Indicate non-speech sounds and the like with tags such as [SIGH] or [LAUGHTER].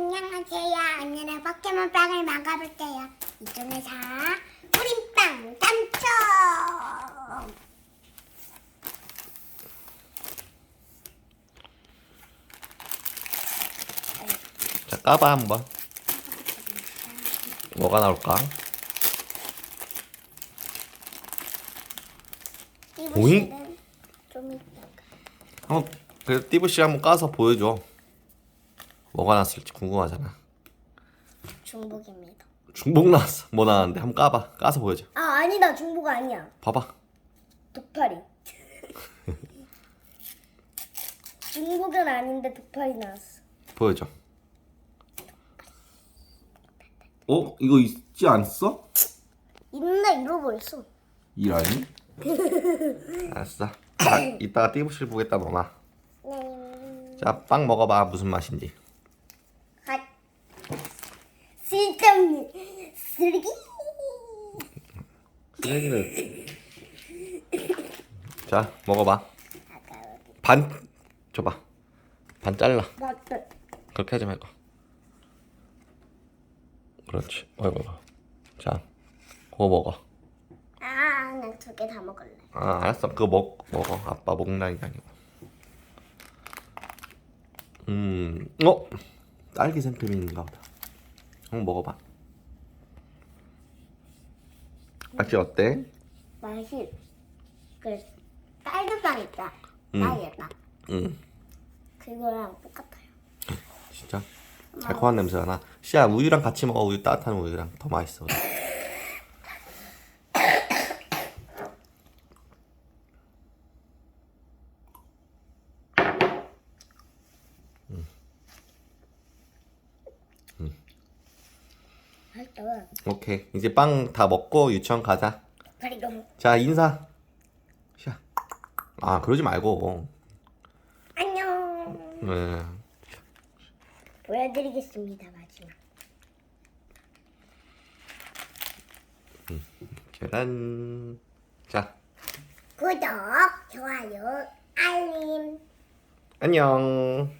안녕하세요. 오늘은 포켓몬 빵을 먹어볼게요. 이 중에서 우린빵 당첨! 자 까봐 한번 뭐가 나올까? 오잉? 좀 이따가. 한번 그래도 띠부씨 한번 까서 보여줘 뭐가 났을지 궁금하잖아 중복입니다. 중복 나왔어 뭐 나왔는데 한번 까봐 까서 보여줘 아 아니다 중복 아니야. 봐봐 독파리. [LAUGHS] 중복은 아닌데 독파리 나왔어. 보여줘 어? 이거 있지 않았어? 있네 잃어버렸어. 이라니? [LAUGHS] 알았어 자 이따가 띠부씨 보겠다 너나 네. 자 빵 먹어봐 무슨 맛인지 쓸데없는 쓰레기. 쓰레기를 자 먹어봐. 반 줘봐 반 잘라. 그렇게 하지 말고 그렇지 어이구 자 그거 먹어 아, 난 두 개 다 먹을래. 아 알았어 그거 먹, 먹어 아빠 먹는 게 아니고 음 어? 딸기 생크림인가 보다 한번 먹어봐 맛이 어때? 맛이 그 딸기빵 있다. 음. 딸기빵. 음 그거랑 똑같아요. 진짜 달콤한 냄새가 나 시야 우유랑 같이 먹어 우유 따뜻한 우유랑 더 맛있어 맛있다. 오케이 이제 빵 다 먹고 유치원 가자 빨리 너무 자 인사 시야 아 그러지 말고 안녕. 네. 보여드리겠습니다 마지막. 계란 자 구독, 좋아요, 알림. 안녕